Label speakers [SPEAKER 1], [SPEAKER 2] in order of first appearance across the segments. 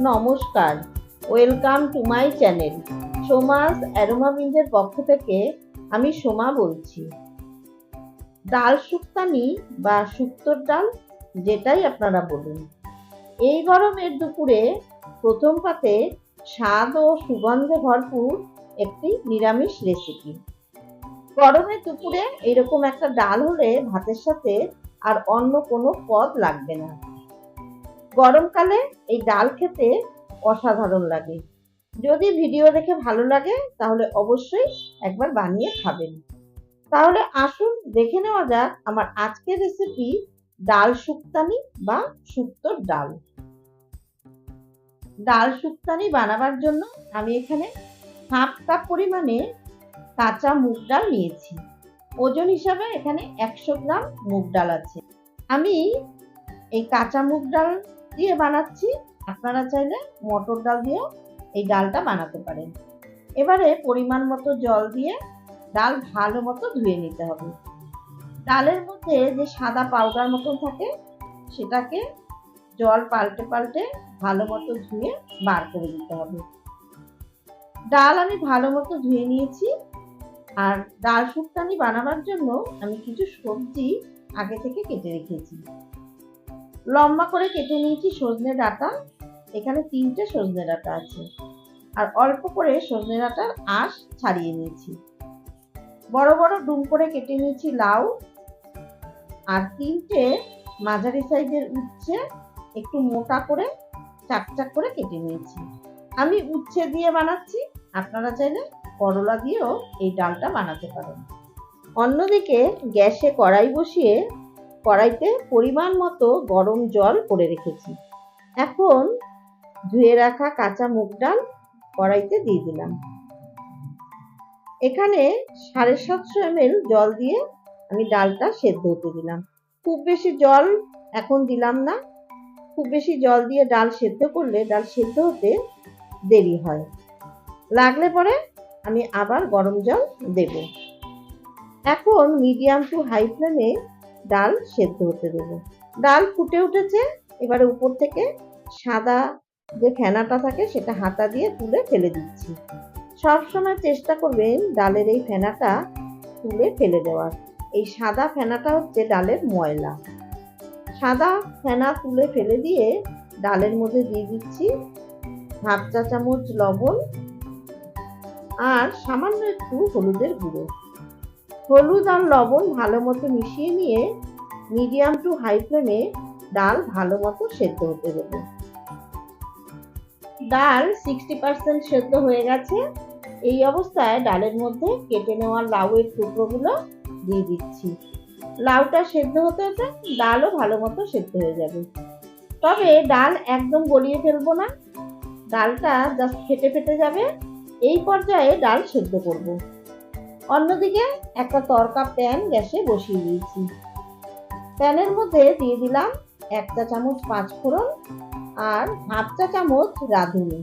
[SPEAKER 1] নমস্কার। Welcome to my channel সোমাস অ্যারোমাবিন্দের পক্ষ থেকে আমি সোমা বলছি। ডাল শুক্তানি বা শুক্তোর ডাল, যেটাই আপনারা বলুন। এই গরমের দুপুরে প্রথম পাতে স্বাদ ও সুগন্ধে ভরপুর একটি নিরামিষ রেসিপি গরমের দুপুরে এরকম একটা ডাল হলে ভাতের সাথে আর অন্য কোনো পদ লাগবে না। গরমকালে এই ডাল খেতে অসাধারণ লাগে। যদি ভিডিও দেখে ভালো লাগে, তাহলে অবশ্যই একবার বানিয়ে খাবেন। তাহলে আসুন, দেখে নেওয়া যাক আমার আজকের রেসিপি ডাল শুক্তানি বা শুক্তোর ডাল। ডাল শুক্তানি বানাবার জন্য আমি এখানে হাফ কাপ পরিমাণে কাঁচা মুগ ডাল নিয়েছি। ওজন হিসাবে এখানে একশো গ্রাম মুগ ডাল আছে। আমি এই কাঁচা মুগ ডাল দিয়ে বানাচ্ছি। আপনারা চাইলে মটর ডাল দিয়েও এই ডালটা বানাতে পারেন। এবারে পরিমাণ মতো জল দিয়ে ডাল ভালো মতো ধুয়ে নিতে হবে। ডালের মধ্যে যে সাদা পাউডার মতন থাকে, সেটাকে জল পাল্টে পাল্টে ভালো মতো ধুয়ে বার করে দিতে হবে। ডাল আমি ভালো মতো ধুয়ে নিয়েছি। আর ডাল শুক্তানি বানাবার জন্য আমি কিছু সবজি আগে থেকে কেটে রেখেছি। লম্বা করে কেটে নিয়েছি সজনে ডাঁটা, এখানে তিনটে সজনে ডাঁটা আছে। আর অল্প করে সজনে ডাঁটার আঁশ ছাড়িয়ে নিয়েছি। বড় বড় ডুম করে কেটে নিয়েছি লাউ আর তিনটে মাঝারি সাইজের উচ্ছে একটু মোটা করে, চাকচাক করে কেটে নিয়েছি। আমি উচ্ছে দিয়ে বানাচ্ছি, আপনারা চাইলে করলা দিয়েও এই ডালটা বানাতে পারেন। অন্যদিকে গ্যাসে কড়াই বসিয়ে কড়াইতে পরিমাণ মতো গরম জল করে রেখেছি। এখন ধুয়ে রাখা কাঁচা মুগ ডাল কড়াইতে দিয়ে দিলাম। এখানে সাড়ে সাতশো এমএল জল দিয়ে আমি ডালটা সেদ্ধ হতে দিলাম। খুব বেশি জল এখন দিলাম না। খুব বেশি জল দিয়ে ডাল সেদ্ধ করলে ডাল সেদ্ধ হতে দেরি হয়। লাগলে পরে আমি আবার গরম জল দেব। এখন মিডিয়াম টু হাই ফ্লেমে ডাল সেদ্ধ হতে দেবো। ডাল ফুটে উঠেছে, এবারে উপর থেকে সাদা যে ফেনাটা থাকে সেটা হাতা দিয়ে তুলে ফেলে দিচ্ছি। সব সময় চেষ্টা করবেন ডালের এই ফেনাটা তুলে ফেলে দেওয়ার। এই সাদা ফেনাটা হচ্ছে ডালের ময়লা। সাদা ফেনা তুলে ফেলে দিয়ে ডালের মধ্যে দিয়ে দিচ্ছি হাফ চা চামচ লবণ আর সামান্য একটু হলুদের গুঁড়ো। হলুদ আর লবণ ভালো মতো মিশিয়ে নিয়ে মিডিয়াম টু হাই ফ্লেমে ডাল ভালো মতো সেদ্ধ হতে দেবো। ডাল সিক্সটি পার্সেন্ট সেদ্ধ হয়ে গেছে। এই অবস্থায় ডালের মধ্যে কেটে নেওয়া লাউয়ের টুকরোগুলো দিয়ে দিচ্ছি। লাউটা সেদ্ধ হতে হতে ডালও ভালো মতো সেদ্ধ হয়ে যাবে। তবে ডাল একদম গলিয়ে ফেলব না। ডালটা জাস্ট ফেটে ফেটে যাবে। এই পর্যায়ে ডাল সেদ্ধ করব। অন্যদিকে একটা তরকা প্যান গ্যাসে বসিয়ে দিয়েছি। প্যানের মধ্যে দিয়ে দিলাম এক চা চামচ পাঁচ ফোড়ন আর হাফ চা চামচ রাঁধুনি।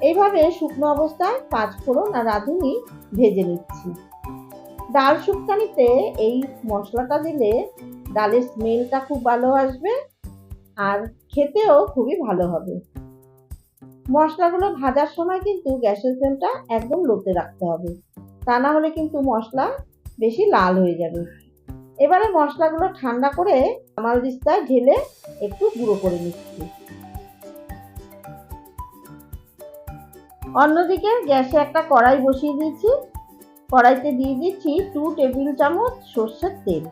[SPEAKER 1] এইভাবে শুকনো অবস্থায় পাঁচ ফোড়ন আর রাঁধুনি ভেজে নিচ্ছি। ডাল শুক্তানিতে এই মশলাটা দিলে ডালের স্মেলটা খুব ভালো আসবে আর খেতেও খুবই ভালো হবে। মশলাগুলো ভাজার সময় কিন্তু গ্যাসের ফ্লেমটা একদম লোতে রাখতে হবে। তা না হলে কিন্তু মশলা বেশি লাল হয়ে যাবে। এবারে মশলাগুলো ঠান্ডা করে কামাল দিস্তায় ঢেলে একটু গুঁড়ো করে নিচ্ছি। অন্যদিকে গ্যাসে একটা কড়াই বসিয়ে দিয়েছি। কড়াইতে দিয়ে দিচ্ছি টু টেবিল চামচ সর্ষের তেল।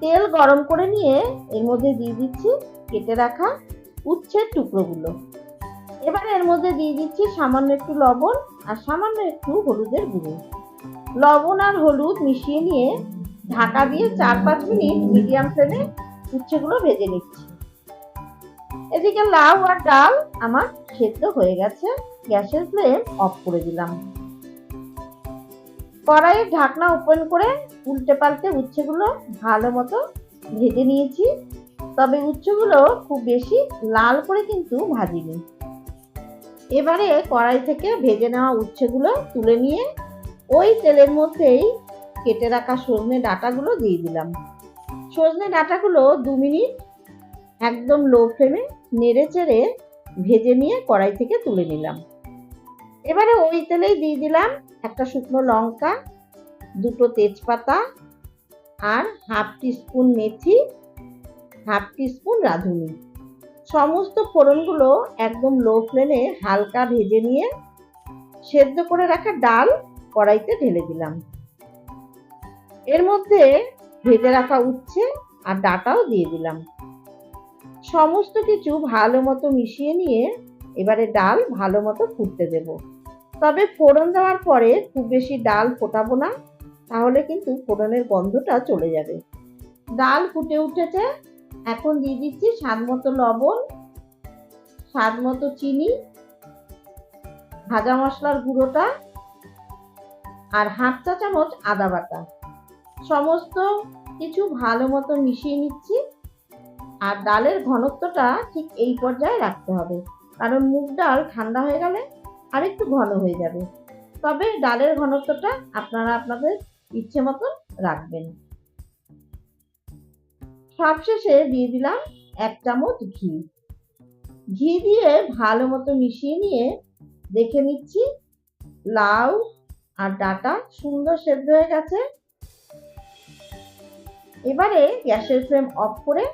[SPEAKER 1] তেল গরম করে নিয়ে এর মধ্যে দিয়ে দিচ্ছি কেটে রাখা উচ্ছের টুকরোগুলো। এবার এর মধ্যে দিয়ে দিচ্ছি সামান্য একটু লবণ আর সামান্য একটু হলুদের গুঁড়ো। লবণ আর হলুদ মিশিয়ে নিয়ে ঢাকা দিয়ে চার পাঁচ মিনিট মিডিয়াম ফ্লেমে উচ্ছেগুলো ভেজে নিচ্ছি। এদিকে লাউ আর ডাল আমার সেদ্ধ হয়ে গেছে, গ্যাসের ফ্লেম অফ করে দিলাম। কড়াইয়ের ঢাকনা ওপেন করে উল্টে পাল্টে উচ্ছেগুলো ভালো মতো ভেজে নিয়েছি, তবে উচ্ছেগুলো খুব বেশি লাল করে কিন্তু ভাজিনি। এবারে কড়াই থেকে ভেজে নেওয়া উচ্ছেগুলো তুলে নিয়ে ওই তেলের মধ্যেই কেটে রাখা সজনে ডাঁটাগুলো দিয়ে দিলাম। সজনে ডাঁটাগুলো দু মিনিট একদম লো ফ্লেমে নেড়ে চেড়ে ভেজে নিয়ে কড়াই থেকে তুলে নিলাম। এবারে ওই তেলেই দিয়ে দিলাম একটা শুকনো লঙ্কা, দুটো তেজপাতা আর হাফ টিস্পুন মেথি, হাফ টিস্পুন রাঁধুনি। সমস্ত ফোড়নগুলো একদম লো ফ্লেমে হালকা ভেজে নিয়ে সেদ্ধ করে রাখা ডাল কড়াইতে ঢেলে দিলাম। এর মধ্যে ভেজে রাখা উচ্ছে আর ডাটাও দিয়ে দিলাম। সমস্ত কিছু ভালো মতো মিশিয়ে নিয়ে এবারে ডাল ভালো মতো ফুটতে দেব। তবে ফোড়ন দেওয়ার পরে খুব বেশি ডাল ফোটাবো না, তাহলে কিন্তু ফোড়নের গন্ধটা চলে যাবে। ডাল ফুটে উঠেছে এখন দিয়ে দিচ্ছি স্বাদ মতো লবণ, স্বাদ মতো চিনি, ভাজা মশলার গুঁড়োটা আর হাফ চা চামচ আদা বাটা। সমস্ত কিছু ভালো মতো মিশিয়ে নিচ্ছি আর ডালের ঘনত্বটা ঠিক এই পর্যায়ে রাখতে হবে, কারণ মুগ ডাল ঠান্ডা হয়ে গেলে আরেকটু ঘন হয়ে যাবে। তবে ডালের ঘনত্বটা আপনারা আপনাদের ইচ্ছে মতন রাখবেন। সবশেষে দিয়ে দিলাম এক চামচ ঘি। ঘি দিয়ে ভালো মতো মিশিয়ে নিয়ে দেখে নিচ্ছি লাউ আর ডাটা সুন্দর সেদ্ধ হয়ে গেছে। এবারে গ্যাসের ফ্লেম অফ করে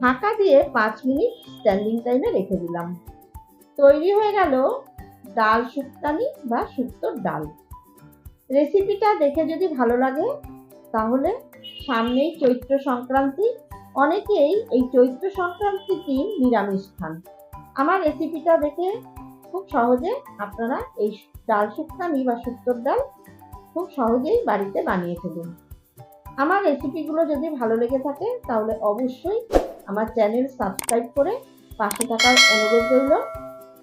[SPEAKER 1] ঢাকা দিয়ে পাঁচ মিনিট স্ট্যান্ডিং টাইমে রেখে দিলাম। তৈরি হয়ে গেল ডাল শুক্তানি বা শুক্তোর ডাল। রেসিপিটা দেখে যদি ভালো লাগে তাহলে সামনেই চৈত্র সংক্রান্তি, অনেকেই এই চৈত্র সংক্রান্তির দিন নিরামিষ খান। আমার রেসিপিটা দেখে খুব সহজে আপনারা এই ডাল শুক্তানি বা শুক্তোর ডাল খুব সহজেই বাড়িতে বানিয়ে ফেলুন। আমার রেসিপিগুলো যদি ভালো লেগে থাকে, তাহলে অবশ্যই আমার চ্যানেল সাবস্ক্রাইব করে পাশে থাকার অনুরোধ রইল।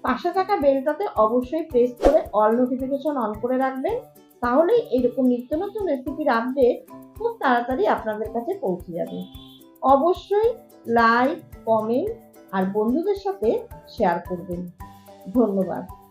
[SPEAKER 1] পাশে থাকা বেলটাতে অবশ্যই প্রেস করে অল নোটিফিকেশন অন করে রাখবেন, তাহলেই এরকম নিত্য নতুন রেসিপির আপডেট খুব তাড়াতাড়ি আপনাদের কাছে পৌঁছে যাবে। অবশ্যই লাইক কমেন্ট আর বন্ধুদের সাথে শেয়ার করবেন। ধন্যবাদ।